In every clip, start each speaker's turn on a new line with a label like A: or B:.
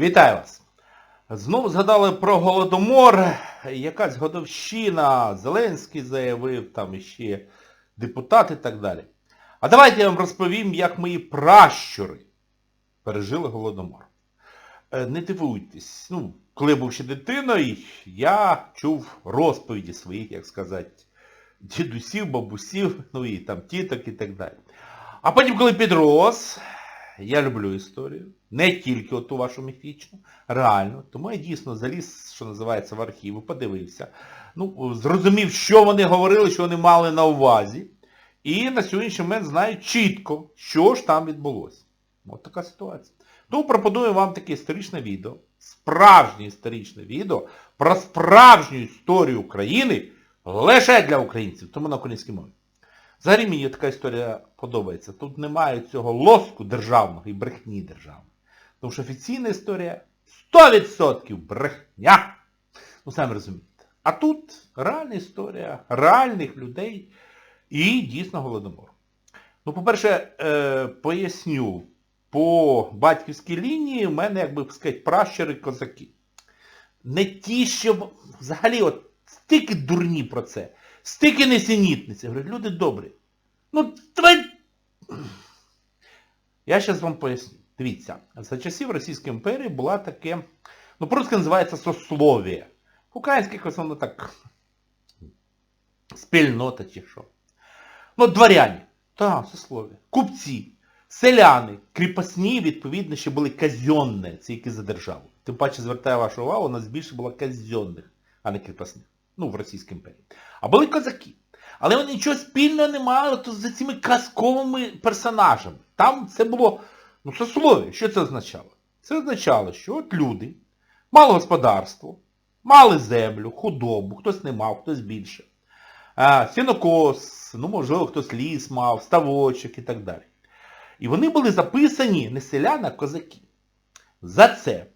A: Вітаю вас! Знову згадали про Голодомор, якась годовщина, Зеленський заявив, там іще депутати і так далі. А давайте я вам розповім, як мої пращури пережили Голодомор. Е, Не дивуйтесь, ну, коли був ще дитиною, я чув розповіді своїх, як сказати, дідусів, бабусів, ну і там тіток і так далі. А потім, коли підрос, я люблю історію, не тільки оту вашу міфічну, реально. Тому я дійсно заліз, що називається, в архів подивився. Ну, зрозумів, що вони говорили, що вони мали на увазі. І на сьогоднішній момент знаю чітко, що ж там відбулося. От така ситуація. Тому пропоную вам таке історичне відео, справжнє історичне відео про справжню історію України лише для українців, тому на українській мові. Взагалі мені така історія подобається. Тут немає цього лоску державного і брехні державної. Тому що офіційна історія 100% брехня. Ну, самі розумієте. А тут реальна історія реальних людей і дійсно голодомор. Ну, по-перше, е, поясню, по батьківській лінії в мене, як би сказати, пращури козаки. Не ті, що взагалі от стільки дурні про це, стільки несенітниці. Говорю, люди добрі. Ну, давай... Я зараз вам поясню. Дивіться, за часів Російської імперії була таке, ну просто називається. В українських в основному так спільнота чи що. Ну, дворяні, так, сословие. Купці, селяни, кріпосні, відповідно, ще були казьонне, це які за державу. Тим паче звертаю вашу увагу, у нас більше було казьонних, а не кріпосних. Ну, в Російській імперії. А були козаки. Але вони нічого спільного не мали з цими казковими персонажами. Там це було, ну, сословие. Що це означало? Це означало, що от люди мали господарство, мали землю, худобу, хтось не мав, хтось більше. Сінокос, ну, можливо, хтось ліс мав, ставочок і так далі. І вони були записані не селяни, а козаки. За це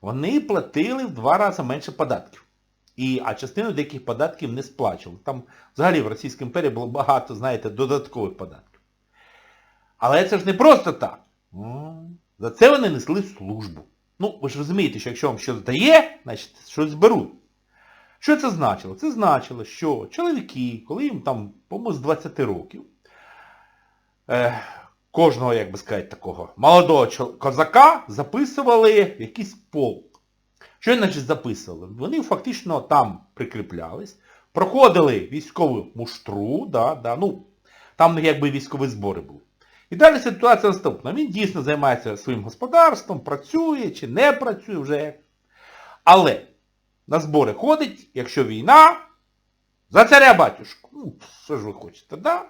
A: вони платили в два рази менше податків. І, а частину деяких податків не сплачували. Там взагалі в Російській імперії було багато, знаєте, додаткових податків. Але це ж не просто так. За це вони несли службу. Ну, ви ж розумієте, що якщо вам щось дає, значить щось беруть. Що це значило? Це значило, що чоловіки, коли їм там, по-моєму, з 20 років, е, кожного, як би сказати, такого молодого козака записували в якийсь полк. Що значить записували? Вони фактично там прикріплялись, проходили військову муштру, да, да, ну, там якби військові збори були. І далі ситуація наступна. Він дійсно займається своїм господарством, працює чи не працює вже. Але на збори ходить, якщо війна, за царя батюшку. Ну, що ж ви хочете, да?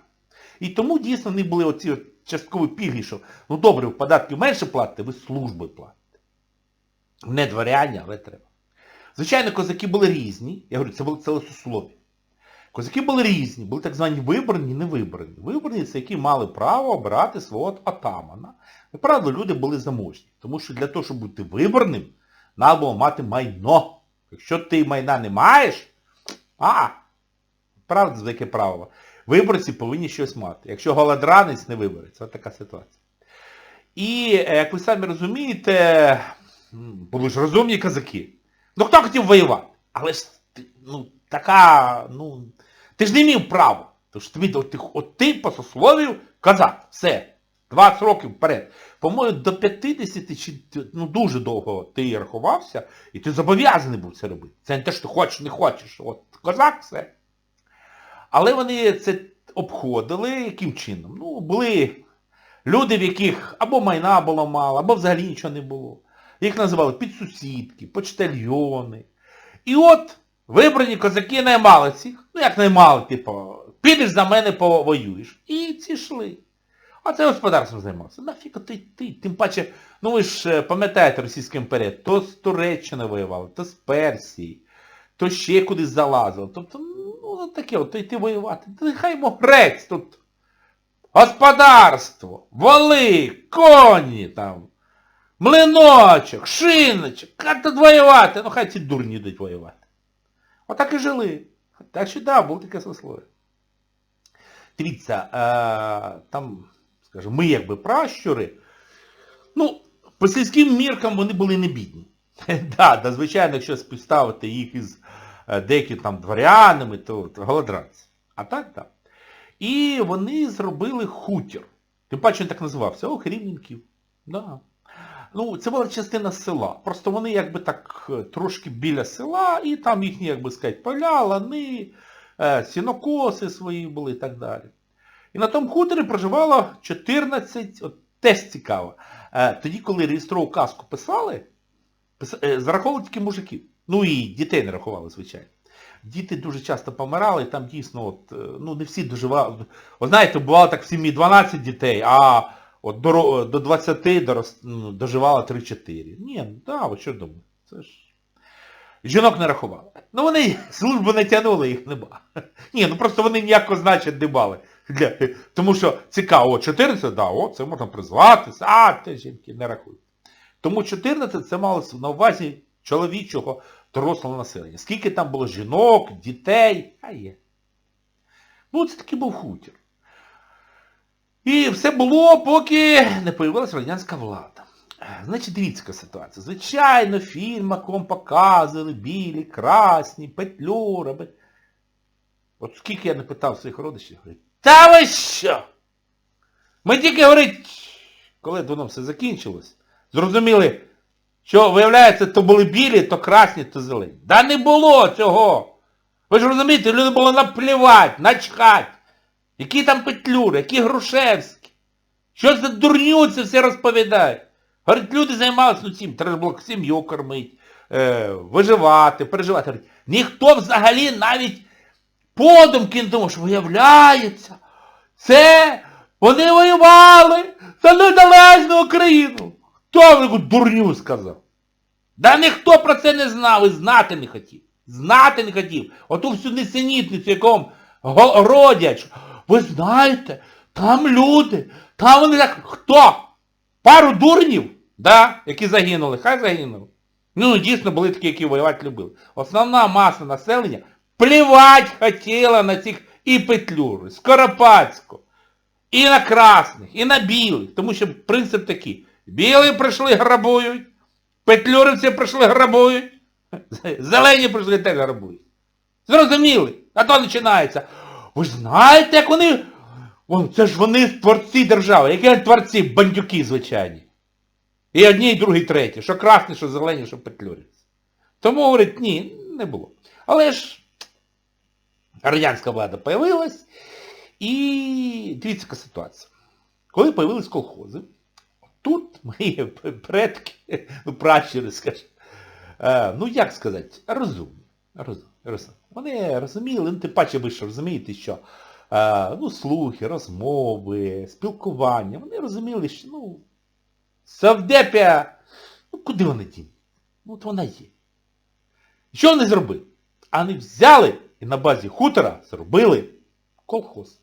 A: І тому дійсно вони були оці часткові пільги, що ну добре, ви податків менше платите, ви служби платите. Не дворяні, але треба. Звичайно, козаки були різні. Я говорю, це було ціле сослов'я. Козаки були різні, були так звані вибрані і невибрані. Вибрані це які мали право обирати свого атамана. Як люди були заможні. Тому що для того, щоб бути вибраним, треба було мати майно. Якщо ти майна не маєш, а, правда, за яке правило, виборці повинні щось мати. Якщо голодранець не вибереться, от така ситуація. І, е, як ви самі розумієте, були ж розумні козаки. Ну хто хотів воювати? Але ж ну, така, ну, ти ж не мав права. Тож тобі, от, от ти по сословію козак. Все. 20 років вперед. По-моєму, до 50 чи ну, дуже довго ти рахувався, і ти зобов'язаний був це робити. Це не те, що ти хочеш, не хочеш. От козак все. Але вони це обходили яким чином? Ну, були люди, в яких або майна було мало, або взагалі нічого не було. Їх називали підсусідки, почтальйони. І от вибрані козаки наймали цих. Ну як наймали, типу, підеш за мене повоюєш. І ці йшли. А це господарством займався. Нафіг ти йти? Тим паче, ну ви ж е, пам'ятаєте Російська імперія, то з Туреччини воювали, то з Персії, то ще кудись залазили. Тобто, ну таке, от йти воювати. Та нехай йому грець тут. Господарство, воли, коні там, млиночок, шиночок, як тут воювати? Ну хай ці дурні йдуть воювати. Отак і жили. Так що да, було таке сословие. Дивіться, е, там, скажімо, ми якби пращури, ну, По сільським міркам вони були не бідні. Да, да, звичайно, якщо співставити їх із е, деякими там дворянами, то, то голодранці. А так, так. І вони зробили хутір. Тим паче він так називався, ох, Рівненків. Да. Ну, це була частина села. Просто вони якби так е, трошки біля села, і там їхні, як би сказати, поля, лани, е, сінокоси свої були і так далі. І на тому хуторі проживало 14, от теж цікаво. Е, тоді, коли реєстрову казку писали, пис- зараховували тільки мужиків. Ну і дітей не рахували, звичайно. Діти дуже часто помирали, там дійсно, от, ну не всі доживали. От знаєте, бувало так в сім'ї 12 дітей, а от до, до 20 дорос- ну, доживало 3-4. Ні, да, ви що думаєте? Це ж... Жінок не рахували. Ну вони службу не тягнули, їх нема. Ні, ну просто вони ніяко значить не мали. Для... Тому що цікаво, 14, да, о, це можна призватися, а те жінки не рахують. Тому 14 це малося на увазі чоловічого дорослого населення. Скільки там було жінок, дітей, а є. Ну, це такий був хутір. І все було, поки не появилася радянська влада. Е, Значить, дивіться яка ситуація. Звичайно, фільмаком показували білі, красні, петлюра. От скільки я не питав своїх родичів, говорять, та ви що? Ми тільки, говорить, коли воно все закінчилось, зрозуміли, що, виявляється, то були білі, то красні, то зелені. Да не було цього. Ви ж розумієте, люди було наплівати, начхать. Які там петлюри, які Грушевські. Що за дурню це все розповідають? Говорить, люди займалися ну, цим, треба було сім'ю кормити, е, виживати, переживати. Говорить, ніхто взагалі навіть подумки не думав, що виявляється, це вони воювали за незалежну Україну. Хто таку дурню сказав? Да ніхто про це не знав і знати не хотів. Знати не хотів. Оту всю несенітницю, якому родять. Ви знаєте, там люди, там вони так... Хто? Пару дурнів, да, які загинули. Хай загинули. Ну, дійсно були такі, які воювати любили. Основна маса населення плівать хотіла на цих і Петлюру, Скоропадську, і на красних, і на білих. Тому що принцип такий. Білі прийшли грабують, петлюрівці прийшли грабують, зелені прийшли теж грабують. Зрозуміли? А то починається. Ви ж знаєте, як вони... Вон, це ж вони творці держави. Які творці? Бандюки звичайні. І одні, і другі, і треті. Що красні, що зелені, що петлюрівці. Тому, говорить, ні, не було. Але ж радянська влада появилась, і дивіться, яка ситуація. Коли появились колхози, тут мої предки, ну, пращури, скажімо, е, ну як сказати, розумні. Розумні. Вони розуміли, ну тим паче ви ж розумієте, що е, ну, слухи, розмови, спілкування, вони розуміли, що ну, Савдепія, ну куди вона діне? Ну от вона є. Що вони зробили? Вони взяли і на базі хутора зробили колхоз.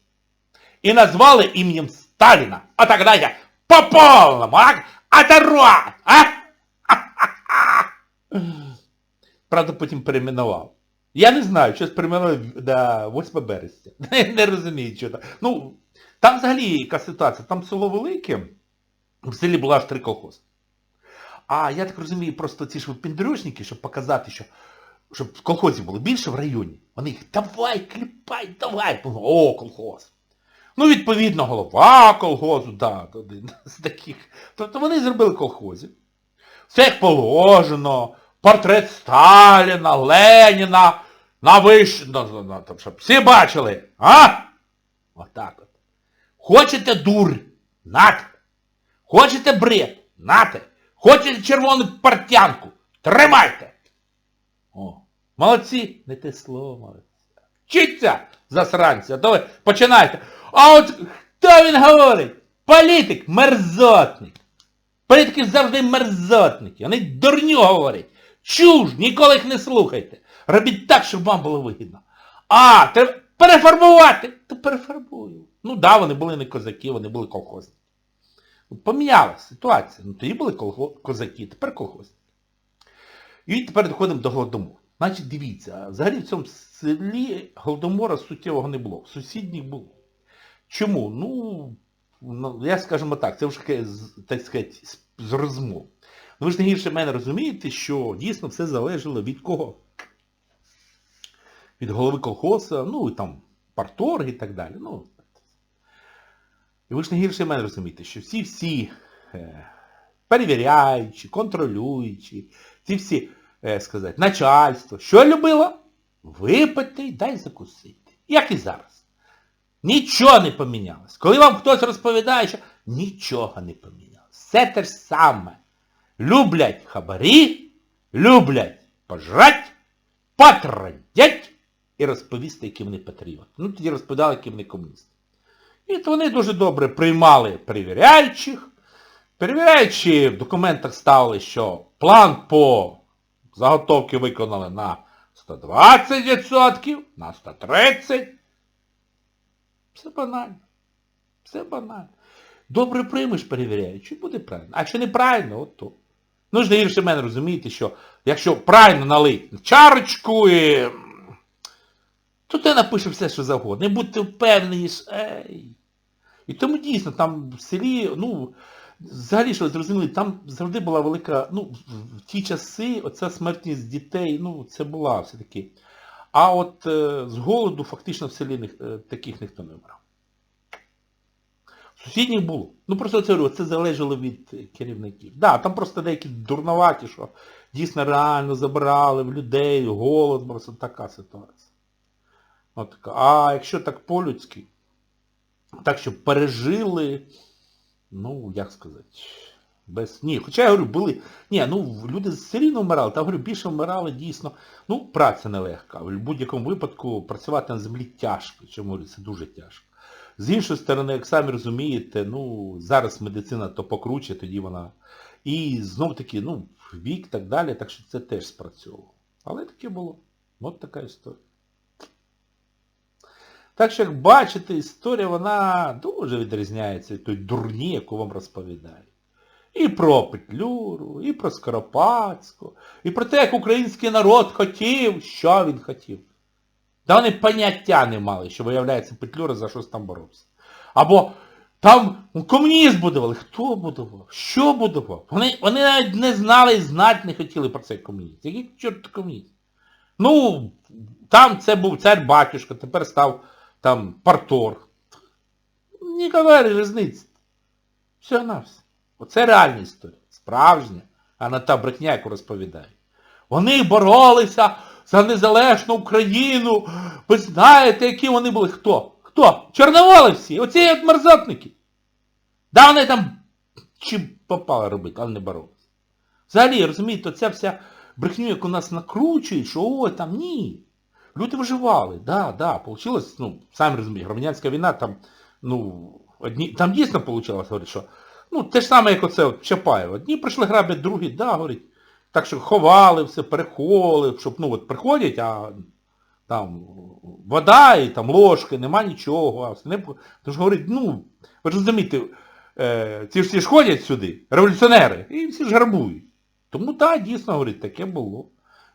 A: І назвали ім'ям Сталіна. А так дайте по повному, а? Оторвать, а? Правда, потім перейменував. Я не знаю, щось перейменував на 8 березня. Не розумію, що там. Ну, там взагалі яка ситуація. Там село велике, в селі була аж три колхози. А я так розумію, просто ці ж випіндрюшники, щоб показати, що щоб в колхозі було більше в районі. Вони їх, давай, кліпай, давай. О, колхоз. Ну, відповідно, голова колхозу, да, з таких. Тобто вони зробили колхозі. Все як положено, портрет Сталіна, Леніна, на на, там, щоб всі бачили, а? Отак от. Хочете дур? Нате. Хочете бред? Нате. Хочете червону портянку? Тримайте. О, молодці, не те слово, молодці. Вчіться, засранці, а то. А от хто він говорить? Політик мерзотник. Політики завжди мерзотники. Вони дурню говорять. Чуж, ніколи їх не слухайте. Робіть так, щоб вам було вигідно. А, треба перефарбувати. То перефарбую. Ну да, вони були не козаки, вони були колхозники. Помінялася ситуація. Ну тоді були козаки, тепер колхозники. І тепер доходимо до Голодомору. Значить, дивіться, взагалі в цьому селі Голодомора суттєвого не було. Сусідніх було. Чому? Ну, ну, я скажімо так, це вже так сказати, з розмов. Ну ви ж не гірше мене розумієте, що дійсно все залежало від кого? Від голови колхоза, ну і там парторг і так далі. Ну, і ви ж не гірше мене розумієте, що всі-всі е, перевіряючі, контролюючі, ці всі, е, сказати, начальство, що любило? Випити дай закусити. Як і зараз. Нічого не помінялось. Коли вам хтось розповідає, що нічого не помінялось. Все те ж саме. Люблять хабарі, люблять пожрать, потрадять і розповісти, які вони патріоти. Ну тоді розповідали, які вони комуністи. І от вони дуже добре приймали перевіряючих. Перевіряючи в документах ставили, що план по заготовці виконали на 120%, на 130%. Все банально. Все банально. Добре приймеш перевіряючи, буде правильно. А якщо неправильно, от то. Ну ж не гірше мене розумієте, що якщо правильно налить чарочку, і... то ти напише все, що завгодно. І будьте впевнені, що ей. І тому дійсно там в селі, ну, взагалі, що зрозуміли, там завжди була велика, ну, в ті часи оця смертність дітей, ну, це була все-таки. А от е, з голоду фактично в селі е, таких ніхто не вмирав. Сусідніх було. Ну просто це це залежало від керівників. Так, да, там просто деякі дурноваті, що дійсно реально забирали в людей, голод, просто така ситуація. От. А якщо так по-людськи, так що пережили, ну, як сказати, без... Ні, хоча я говорю, були... Ні, ну люди все рівно вмирали, та говорю, більше вмирали дійсно. Ну, праця нелегка. В будь-якому випадку працювати на землі тяжко. Чому говорю, це дуже тяжко. З іншої сторони, як самі розумієте, ну, зараз медицина то покруче, тоді вона. І знов таки, ну, вік так далі, так що це теж спрацьовувало. Але таке було. От така історія. Так що, як бачите, історія, вона дуже відрізняється від тої дурні, яку вам розповідаю. І про Петлюру, і про Скоропадську, і про те, як український народ хотів, що він хотів. Та вони поняття не мали, що виявляється Петлюра за щось там боровся. Або там ну, комуніст будували. Хто будував? Що будував? Вони, вони навіть не знали і знати не хотіли про цей комуніст. Який чорт комуніст? Ну, там це був цар батюшка, тепер став там парторг. Ніякої різниці. Все на все. Оце реальна історія. Справжня, а не та брехня, яку розповідають. Вони боролися за незалежну Україну. Ви знаєте, які вони були? Хто? Хто? Чорноволовці, оці от мерзотники. Да вони там чим попало робити, але не боролися. Взагалі, розумієте, ця вся брехню, яку нас накручують, що ой, там ні. Люди виживали, да, да, получилось, ну, самі розумієте, громадянська війна, там, ну, одні, там дійсно вийшло, говорить, що, ну, те ж саме, як оце от Чапаєв. Одні прийшли грабять, другі, да, говорить, так що ховали все, переховували, щоб, ну, от приходять, а там вода і там ложки, нема нічого, а все не... Говорить, ну, ви ж розумієте, е, ці ж всі ж ходять сюди, революціонери, і всі ж грабують. Тому так, да, дійсно, говорить, таке було.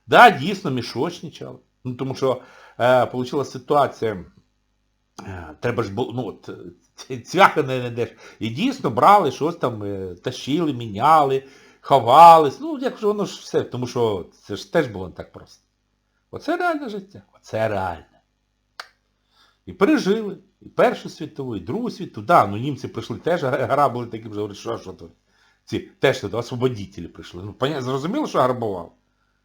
A: Да, дійсно, мішочничали. Ну, тому що е, вийшла ситуація, е, треба ж було, ну от, е, цвяха не знайдеш. І дійсно брали, щось там, е, тащили, міняли, ховались. Ну, як ж воно ж все, тому що це ж теж було не так просто. Оце реальне життя. Оце реальне. І пережили. І Першу світову, і Другу світову. Да, ну німці прийшли теж грабили такі вже говорять, що що то. Ці теж туди освободітелі прийшли. Ну, поня... зрозуміло, що грабували.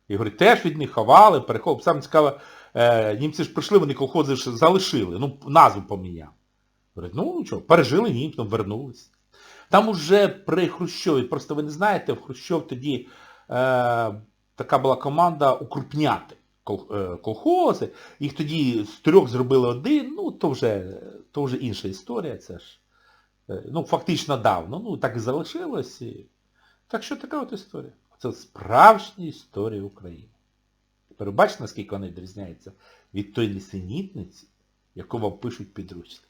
A: І говорить, теж від них ховали, переховували. Саме цікаво, е, німці ж прийшли, вони колхози ж залишили. Ну, назву поміняв. Говорить, ну нічого, пережили німці, вернулись. Там уже при Хрущові, просто ви не знаєте, в Хрущов тоді е, така була команда укрупняти е, колхози. Їх тоді з трьох зробили один, ну то вже, то вже інша історія, це ж. Е, ну, фактично давно, ну так і залишилось. Так що така от історія. Це справжня історія України. Тепер бачите, наскільки вона відрізняється від тої несенітниці, яку вам пишуть підручник.